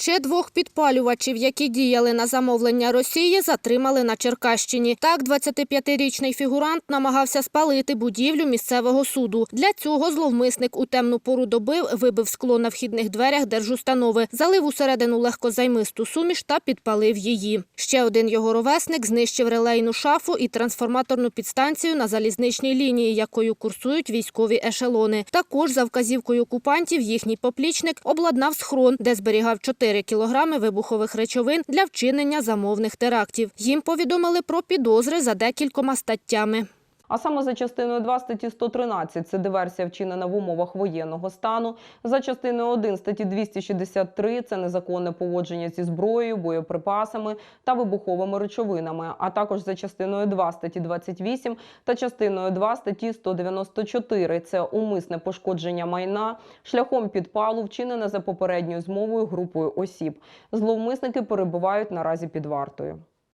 Ще двох підпалювачів, які діяли на замовлення Росії, затримали на Черкащині. Так, 25-річний фігурант намагався спалити будівлю місцевого суду. Для цього зловмисник у темну пору доби вибив скло на вхідних дверях держустанови, залив усередину легкозаймисту суміш та підпалив її. Ще один його ровесник знищив релейну шафу і трансформаторну підстанцію на залізничній лінії, якою курсують військові ешелони. Також за вказівкою окупантів їхній поплічник обладнав схрон, де зберігав 4 кілограми вибухових речовин для вчинення замовних терактів. Їм повідомили про підозри за декількома статтями. А саме за частиною 2 статті 113 – це диверсія вчинена в умовах воєнного стану. За частиною 1 статті 263 – це незаконне поводження зі зброєю, боєприпасами та вибуховими речовинами. А також за частиною 2 статті 28 та частиною 2 статті 194 – це умисне пошкодження майна шляхом підпалу, вчинене за попередньою змовою групою осіб. Зловмисники перебувають наразі під вартою.